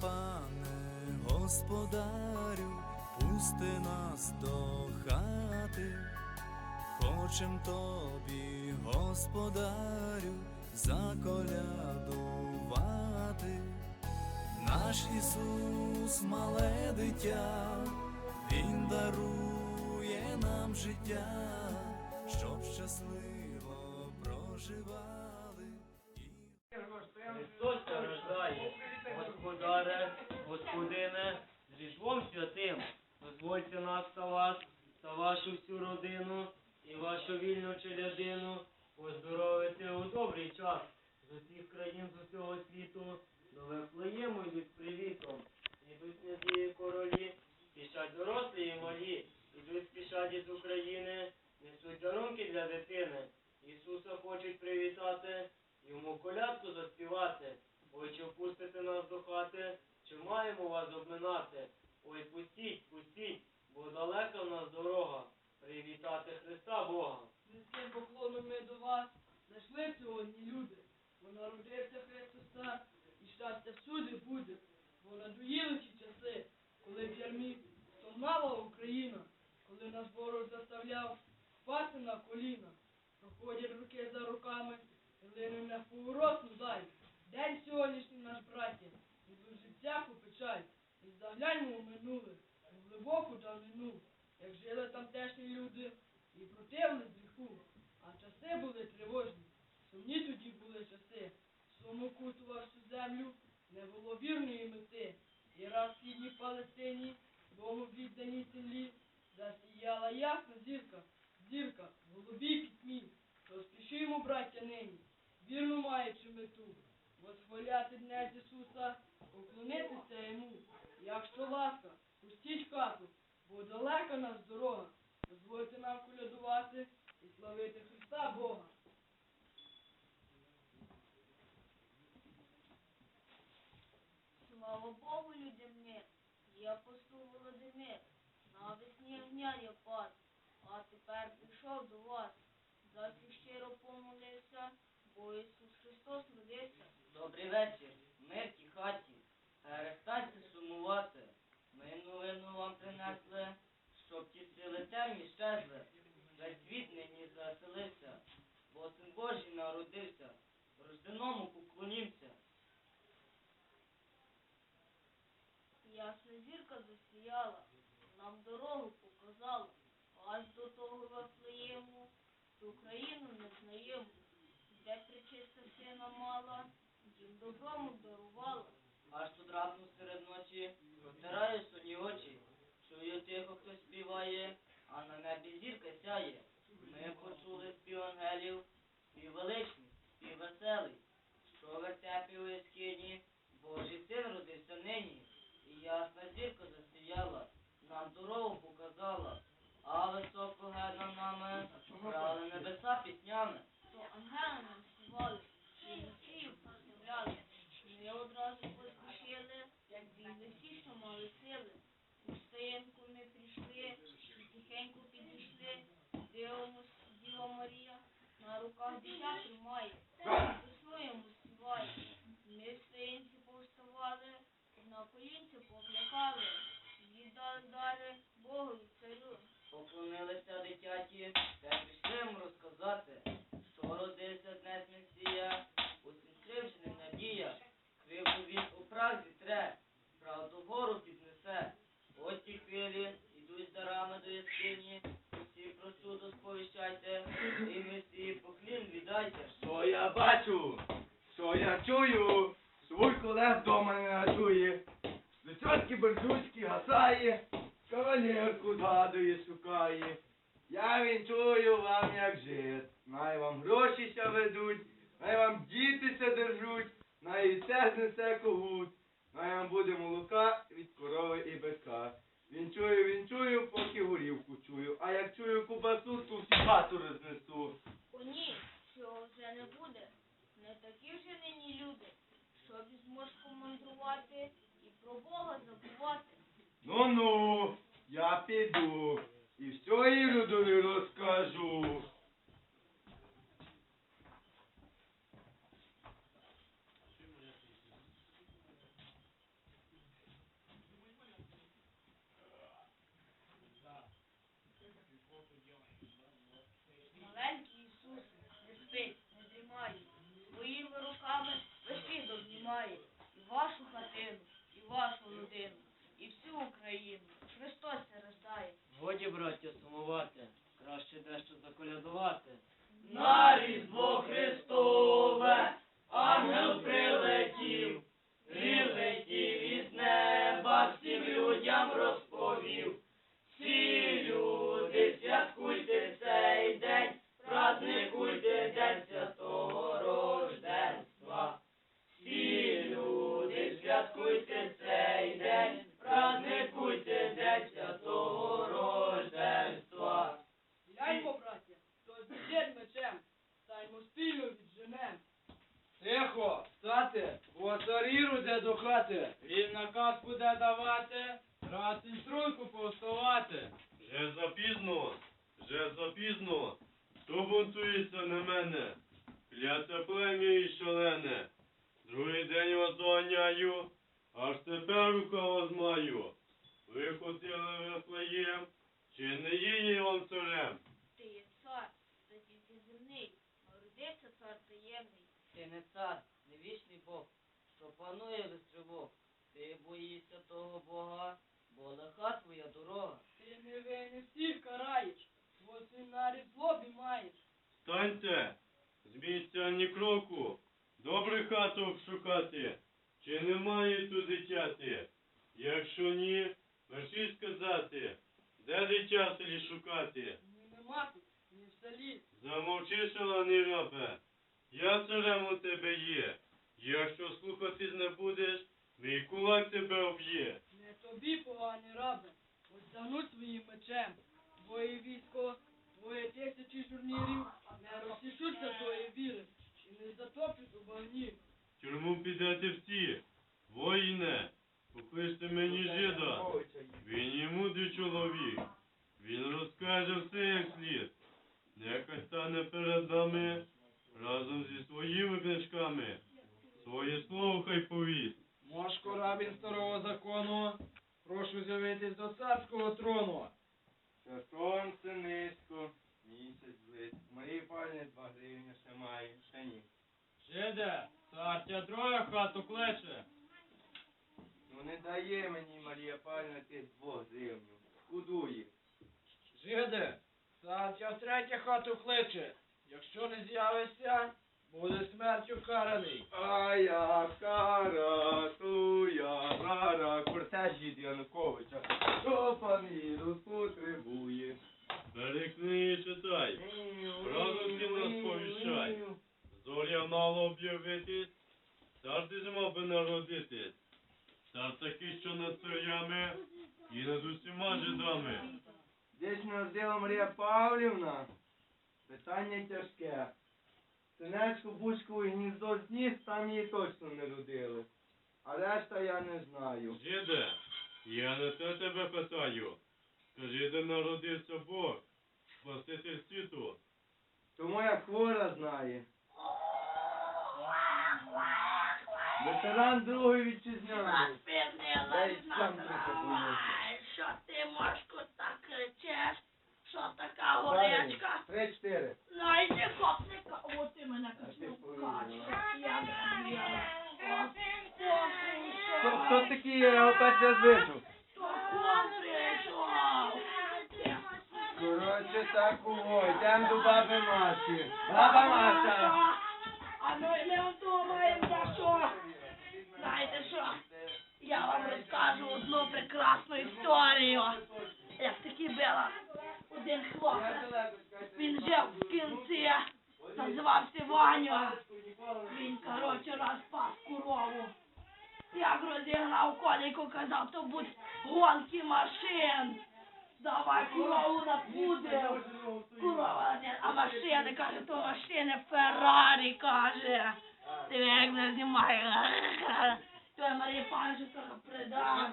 пане господарю, пусти нас до хати, хочем тобі, господарю, заколядувати. Наш Ісус, мале дитя, Він дарує нам життя, щоб щасливо Господине, з Різдвом святим, дозвольте нас та вас, та вашу всю родину і вашу вільну челядину поздоровити у добрий час з усіх країн з усього світу, до Вифлеєму йдуть привітом, ідуть надії королі, спішать дорослі і малі, ідуть спішать із України, несуть дарунки для дитини. Ісуса хочуть привітати, йому колядку заспівати. Ой, чи впустите нас до хати, чи маємо вас обминати? Ой, пустіть, пустіть, бо далека в нас дорога, привітати Христа Бога. Низьким поклоном ми до вас зайшли сьогодні люди, бо народився Христос Цар, і щастя всюди буде, бо надоїли ті часи, коли в ярмі стогнала Україна, коли нас ворог заставляв впасти на коліна. Проходять руки за руками, лине на поворотну даль. День сьогоднішній наш браття, і в життях у печаль, і загляньмо у минуле, у глибоку давнину, як жили тамтешні люди, і противились гріху, а часи були тривожні, сумні тоді були часи, суму кутував всю землю, не було вірної мети, і раз в східній Палестині, Богу відданій землі, засіяла ясна зірка, зірка, в голубій пітьмі, то спішимо, браття, нині, вірно маючи мету, восхваляти днес Ісуса, поклонитися йому, якщо ласка, пустіть хату, бо далека нас дорога, дозвольте нам колядувати і славити Христа Бога. Слава Богу, людям мир, я посту Володимир, навесні огня я пас, а тепер прийшов до вас. За щиро помолився, бо Ісус Христос родився. Добрий вечір, мир тій хаті, перестаньте сумувати. Ми новину вам принесли, щоб ті сили темні щезли. Весь світ нині заселився, бо син Божий народився. Рожденому поклонімся. Ясна зірка засіяла, нам дорогу показала, аж до того Вафлеєму, ту країну незнаєму, де причиста сина мала, дім доброму дарувала. Аж раптом серед ночі Втираю соні очі. Чую тихо, хтось співає, а на небі зірка сяє. Ми почули спів ангелів, спів величний, спів веселий, що вертепі у яскині, Божий син родився нині, і ясна зірка засіяла, нам дорогу показала, а високо гед над нами, брали небеса піснями. то ангели нам співали, і Месію прославляли. Ми одразу поспішили, як бігли всі, що мали сили. У стоянку ми прийшли, і тихенько підійшли, дивимось, Діва Марія, на руках дитя тримає, весною йому співає. Ми в стоянці повставали, на колінці покликали, віддали далі Богові царю. Поклонилися дитяті, та прийшли йому розказати, що родився днес Месія, усім кривдженим надія, кривду він у прах зітре, правду гору піднесе. Ось ті хвилі, ідуть з дарами до яскині, всі про чудо сповіщайте, і Месії поклін віддайте. Що я бачу, що я чую, свой лев дома не ночує, Лисьотки борзуцькі гасає, кавалерку згадує, шукає. Я вінчую вам, як жит, най вам гроші ся ведуть, най вам діти ся держуть, най і це знесе когут, най вам буде молока від корови і бика. Вінчую, вінчую, поки горівку чую, а як чую кубасу, то всю хату рознесу. О ні, цього вже не буде. Не такі вже нині люди, щоб зможеш мандрувати і про Бога забувати. Ну-ну, я піду і все Іродові розкажу. Запізно, хто бунтується на мене, кляте плем'я і шалене. Другий день вас доганяю, аж тепер рука вас маю. Ви хотіли Вифлеєм, чи не я вам царем? Ти є цар, та тільки земний, народився цар таємний. Ти не цар, не вічний Бог, що панує без тривог. Ти боїшся того Бога, бо лиха твоя дорога. Ти не винен всіх караєш, бо свинарі злобі маєш. Станьте, з місця ні кроку, добре хату обшукати, чи немає тут дитяти? Якщо ні, мерші сказати, де дитя в шукати? Ні нема тут, ні в селі. Замовчи, шалений рабе, я царем у тебе є. Якщо слухатись не будеш, мій кулак тебе об'є. Не тобі, поганий рабе, остануть своїм мечем. Твоє військо, твоє тисячі журнірів не розсішуться твої віри і не затоплять у багні. Тюрму підете всі, воїне, покличте мені жида. Він є мудрий чоловік, він розкаже все як слід. Нехай стане перед нами разом зі своїми книжками. Своє слово хай повість. Мошко рабін старого закону, прошу з'явитись до царського трону. Що сонце низько, місяць близько. Мої пальні два гривні ще маю, ще ні. Жиде, цар тя троє хату кличе. Ну не дає мені Марія Павлівна тих двох гривнів. Шкодує. Жиде, цар тя втретє хату кличе. Якщо не з'явишся, буде смертю караний. А я кара, туя, рара, кортеж від Януковича. Що пан Ірус потребує? Бери книги і читай. Всім нас повіщай. Зоря мало об'явитись, цар ти мав би народитись. Цар такий, що над царями і над усіма жидами. Десь народила Марія Павлівна. Питання тяжке. Синечку Бучкову і гніздо зніс, там її точно не родили. А решта я не знаю. Жиде, я не те тебе питаю. Скажи, де народився Бог, Спаситель світу. Тому як хвора знає. Ветеран другої вітчизняної. Дай сам трохи. Що ти, мошку, так кричеш? Що така горячка? Три-чотири. Найди Хто, такий, я його перший раз вижу. То. Коротше, так ого, йдемо до баби Маші. Баба Маша! А ми не думаємо за що. Знаєте що? Я вам розкажу одну прекрасну історію. Як таки була один хлопець. Він жив в кінці, називався Ваня. Він, коротше, раз пас корову. Як розігнав коліку, казав, то будь гонки машин. Давай корову напудив. Корова, а машини, каже, то машини Феррарі, каже. Ти як не знімає. То Марія Павловна щось трохи придав.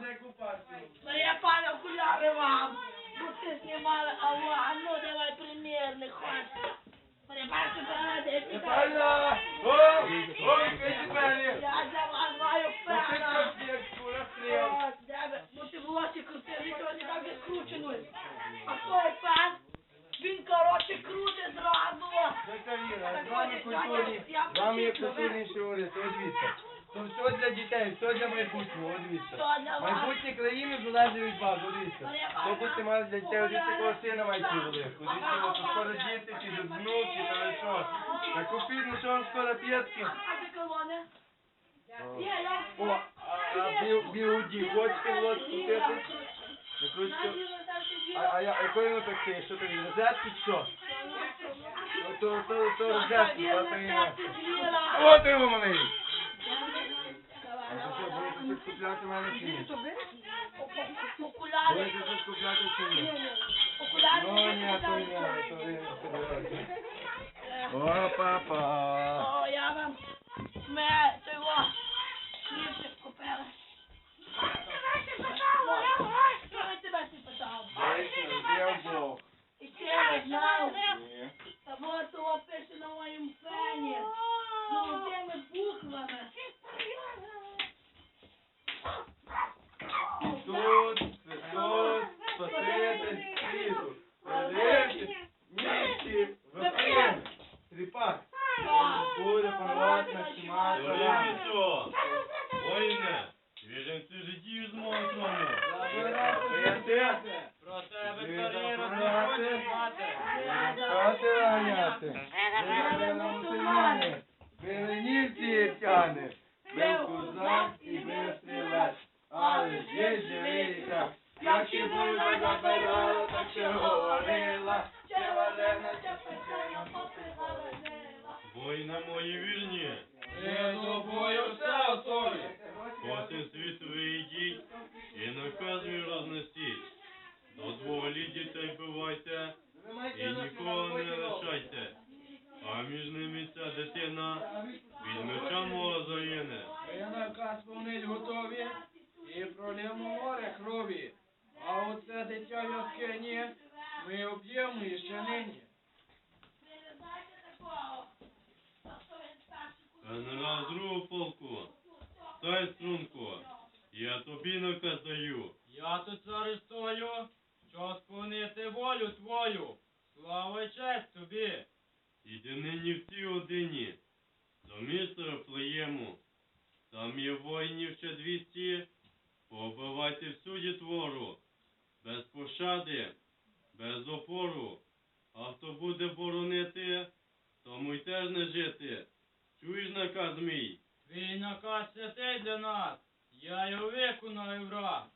Марія Павловна, окуляри вам. Бо ти знімали, а ну давай примірник хоч. Марія Павловна, ти Неправильно! О! Ой, які двері! Я для вас маю фена. Розстріл! Ось, де ви? Ну ти волосся крутив, він сьогодні так відкручено. А той пан, він, коротше, крутить зразу. Тетя Віра, з вами культурні, з вами є культурні шури, то звідси. То все для дітей, все для майбутнього, от дивіться. Що для вас? Майбутнє країни залежить від вас, от дивіться. Хто будете мати для дітей, от дивіться, кого сина маєте велику. Дивіться, от скоро діти, підуть внуки, та ви що. Та купіть, ну що вам скоро п'ятки. О, а, а бі- біуді, хочете от купити? А, а я, якої ви? Що тобі, розетки чи що? То, то, то, розетки, то то є. О, ти його малий! А то що, будете щось купляти в мене чи ні? Будете щось купляти чи ні? Ну, ні, то ні, то ви. О, папа! О, я вам ми цього хлібчик купили. Що я тебе ти kindness Ми готові і пролємо море крові. А оце дитя в яскині ми об'ємо іще нині. Генерал другого полку, стай струнку, я тобі наказ даю. Я тут царю стою, що сповнити волю твою. Слава й честь тобі. Іди нині в цій годині, до міста Вифлеєму. Там є воїнів ще двісті, побивайте всю дітвору, без пощади, без опору. А хто буде боронити, тому й теж не жити. Чуєш наказ мій? Твій наказ святий для нас. Я його виконаю враг.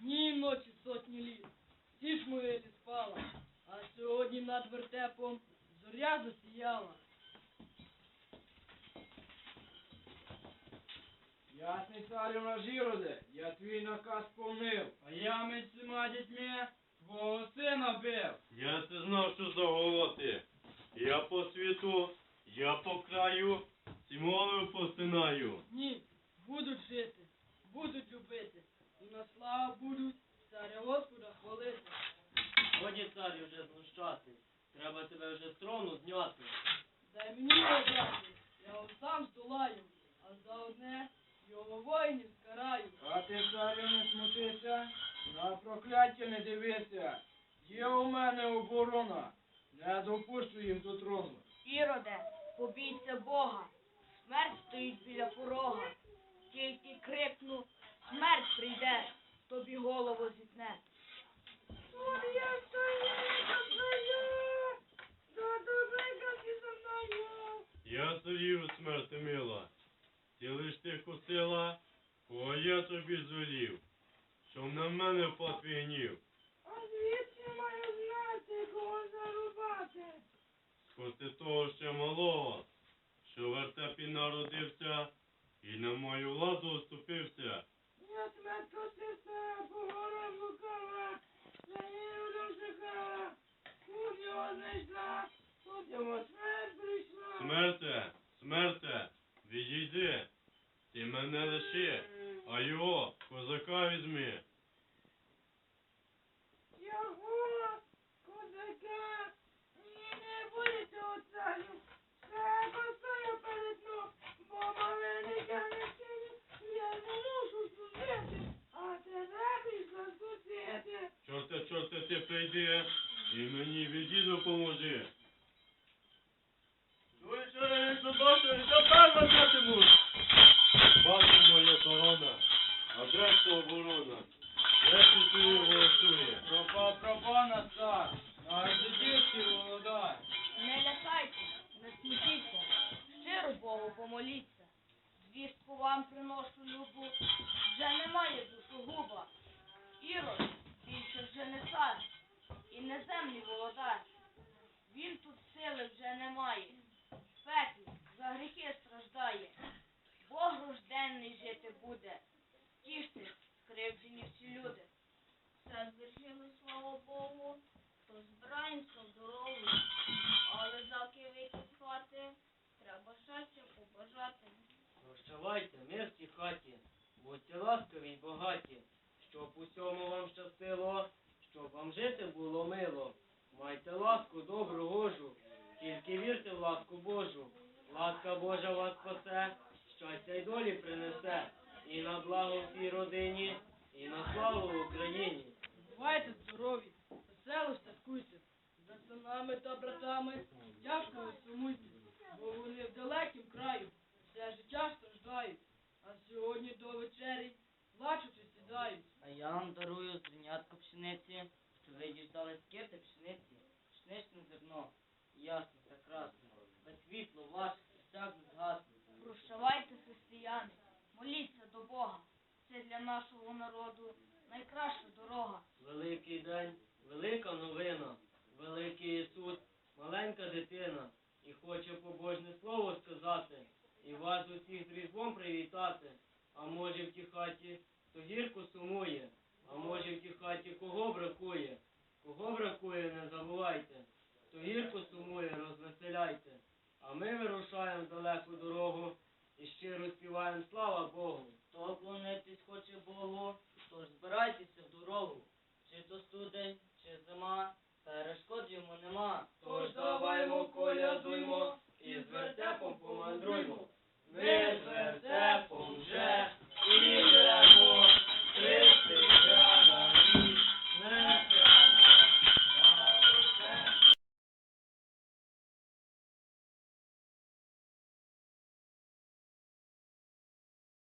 Дні і ночі сотні літ, всі ж мої спала, а сьогодні над вертепом зоря засіяла. Ясний царю наш Іроде, я твій наказ повнив. А я між всіма дітьми твого сина бив. Я це знав, що за голоти. Я по світу, я по краю, ці мови постинаю. Ні, будуть жити, будуть любити, і на славу будуть царя Господа хвалити. Годі царю вже знущати. Треба тебе вже з трону зняти. Дай мені обрати, я його сам здолаю, а за одне його воїнів скараю. А ти царю не смутися, на прокляття не дивися. Є у мене оборона, не допущу їм до трону. Іроде, побійся Бога. Смерть стоїть біля порога. Тільки крикну, смерть прийде, тобі голову зітне. Я царів смерти мила, ти лиш ти косила, кого я тобі звелів, щоб на мене впав твій гнів. А звідки маю знати, кого зарубати? Скоти того ще малого, що в вертепі народився і на мою владу оступився. Лиши, а його, козака візьми. Його, козака, ні, не будете оцарю, треба стою перед ним, бо маленька не сині, я не мушу служити, а тебе прийшла скусити. Чорте, чорте, ти прийди і мені віді допоможи. Ірод більше вже не цар, і не землі володар. Він тут сили вже не має, в пеклі за гріхи страждає. Бог рожденний жити буде, тіште скривджені всі люди. Все звершили, слава Богу, то збираємося в дорогу, але заки вийти треба щастя побажати. Прощавайте, мир в хаті, будьте ласкаві й богаті, щоб усьому вам щастило, щоб вам жити було мило. Майте ласку добру гожу, тільки вірте в ласку Божу. Ласка Божа вас спасе, щастя й долі принесе, і на благо всій родині, і на славу Україні. Бувайте здорові, весело святкуйте, за синами та братами тяжко сумуйте, бо вони в далекім краю все життя страждають, а сьогодні до вечері плачучи сідають. А я вам дарую зернятко пшениці, що ви діждали скирти пшениці, пшеничне зерно, ясно, прекрасно, без світло ваше не згасне. Прощавайте, християни, моліться до Бога. Це для нашого народу найкраща дорога. Великий день, велика новина, великий Ісус, маленька дитина, і хоче побожне слово сказати, і вас усіх з різдвом привітати. А може в тій хаті хто гірко сумує, а може в тій хаті кого бракує, кого бракує, не забувайте, хто гірко сумує, розвеселяйте, а ми вирушаємо далеку дорогу і щиро співаємо слава Богу. Хто клонитись хоче Богу, тож збирайтеся в дорогу, чи то студень, чи зима, перешкод йому нема. Тож даваймо колядуймо і з вертепом помандруймо. Ми з вертепом вже. y el amor crece.